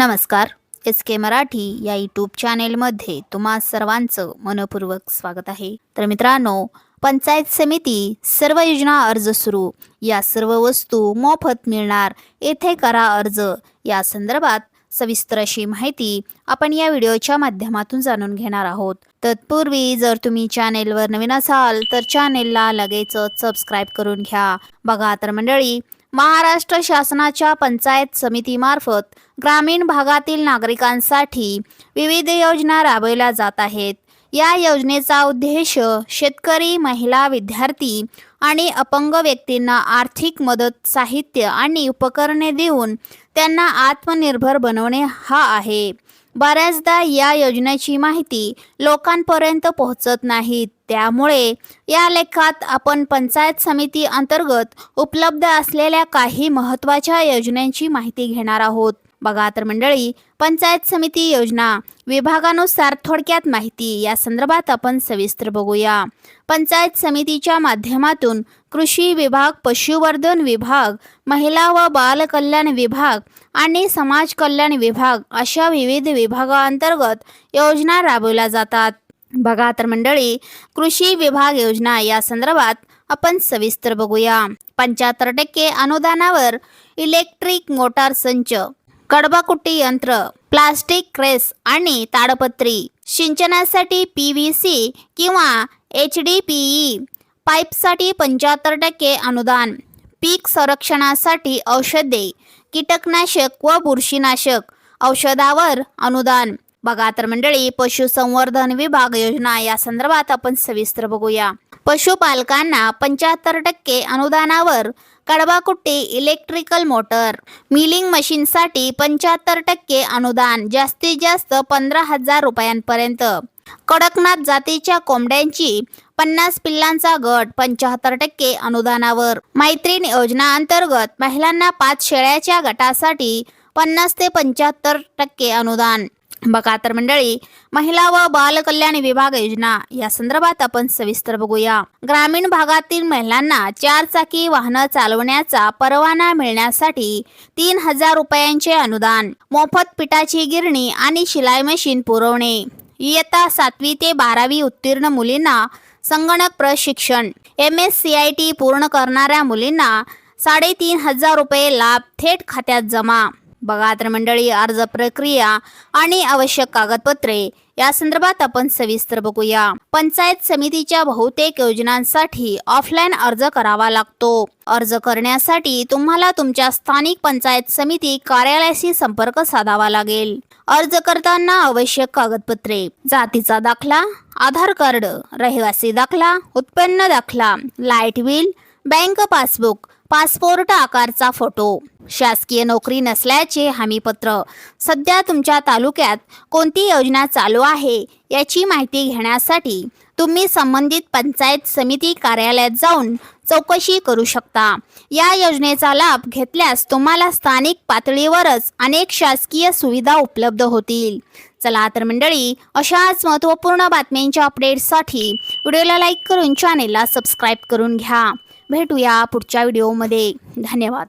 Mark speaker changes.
Speaker 1: नमस्कार. एस के मराठी या यूट्यूब चॅनेलमध्ये तुम्हा सर्वांचं मनपूर्वक स्वागत आहे. तर मित्रांनो पंचायत समिती सर्व योजना अर्ज सुरू. या सर्व वस्तू मोफत मिळणार. येथे करा अर्ज. या संदर्भात सविस्तर अशी माहिती आपण या व्हिडिओच्या माध्यमातून जाणून घेणार आहोत. तत्पूर्वी जर तुम्ही चॅनेलवर नवीन असाल तर चॅनेलला लगेचच सबस्क्राईब करून घ्या. बघा तर मंडळी महाराष्ट्र शासनाच्या पंचायत समितीमार्फत ग्रामीण भागातील नागरिकांसाठी विविध योजना राबवल्या जात आहेत. या योजनेचा उद्देश शेतकरी महिला विद्यार्थी आणि अपंग व्यक्तींना आर्थिक मदत साहित्य आणि उपकरणे देऊन त्यांना आत्मनिर्भर बनवणे हा आहे. बऱ्याचदा या योजनेची माहिती लोकांपर्यंत पोहोचत नाहीत त्यामुळे या लेखात आपण पंचायत समिती अंतर्गत उपलब्ध असलेल्या काही महत्त्वाच्या योजनांची माहिती घेणार आहोत. बघा तर मंडळी पंचायत समिती योजना विभागानुसार थोडक्यात माहिती. या संदर्भात आपण सविस्तर बघूया. पंचायत समितीच्या माध्यमातून कृषी विभाग पशुवर्धन विभाग महिला व बालकल्याण विभाग आणि समाज कल्याण विभाग अशा विविध विभागांतर्गत योजना राबवल्या जातात. बघा तर मंडळी कृषी विभाग योजना या संदर्भात आपण सविस्तर बघूया. पंच्याहत्तर टक्के अनुदानावर इलेक्ट्रिक मोटार संच कडबाकुट्टी यंत्र प्लास्टिक क्रेस आणि ताडपत्री. सिंचनासाठी पी व्ही सी किंवा एच डी पी ई पाईपसाठी पंच्याहत्तर टक्के अनुदान. पीक संरक्षणासाठी औषधे कीटकनाशक व बुरशीनाशक औषधावर अनुदान. बघा तर मंडळी पशुसंवर्धन विभाग योजना या संदर्भात आपण सविस्तर बघूया. पशुपालकांना पंच्याहत्तर टक्के अनुदानावर कडबाकुट्टी इलेक्ट्रिकल मोटर मिलिंग मशीनसाठी पंच्याहत्तर टक्के अनुदान जास्तीत जास्त पंधरा हजार रुपयांपर्यंत. कडकनाथ जातीच्या कोंबड्यांची पन्नास पिल्लांचा गट पंच्याहत्तर टक्के अनुदानावर. मैत्रीण योजना अंतर्गत महिलांना पाच शेळ्याच्या गटासाठी पन्नास ते पंच्याहत्तर टक्के अनुदान. बघा तर मंडळी महिला व बालकल्याण विभाग योजना या संदर्भात आपण सविस्तर बघूया. ग्रामीण भागातील महिलांना चार चाकी वाहनं चालवण्याचा परवाना मिळण्यासाठी तीन हजार रुपयांचे अनुदान मोफत पिठाची गिरणी आणि शिलाई मशीन पुरवणे. इयत्ता सातवी ते बारावी उत्तीर्ण मुलींना संगणक प्रशिक्षण M S C I T पूर्ण करणाऱ्या मुलींना साडेतीन हजार रुपये लाभ थेट खात्यात जमा. बघा तर मंडळी अर्ज प्रक्रिया आणि आवश्यक कागदपत्रे. या संदर्भात आपण सविस्तर बघूया. पंचायत समितीच्या बहुतेक योजनांसाठी ऑफलाईन अर्ज करावा लागतो. अर्ज करण्यासाठी तुम्हाला तुमच्या स्थानिक पंचायत समिती कार्यालयाशी संपर्क साधावा लागेल. अर्ज करताना आवश्यक कागदपत्रे जातीचा दाखला आधार कार्ड रहिवासी दाखला उत्पन्न दाखला light bill bank passbook passport आकारचा photo. शासकीय नोकरी नसल्याचे हमीपत्र. सध्या तुमच्या तालुक्यात कोणती योजना चालू आहे याची माहिती घेण्यासाठी तुम्ही संबंधित पंचायत समिती कार्यालयात जाऊन चौकशी करू शकता. या योजनेचा लाभ घेतल्यास तुम्हाला स्थानिक पातळीवरच अनेक शासकीय सुविधा उपलब्ध होतील. चला तर मंडळी अशाच महत्त्वपूर्ण बातम्यांच्या अपडेट्ससाठी व्हिडिओला लाईक करून चॅनेलला सबस्क्राईब करून घ्या. भेटूया पुढच्या व्हिडिओमध्ये धन्यवाद.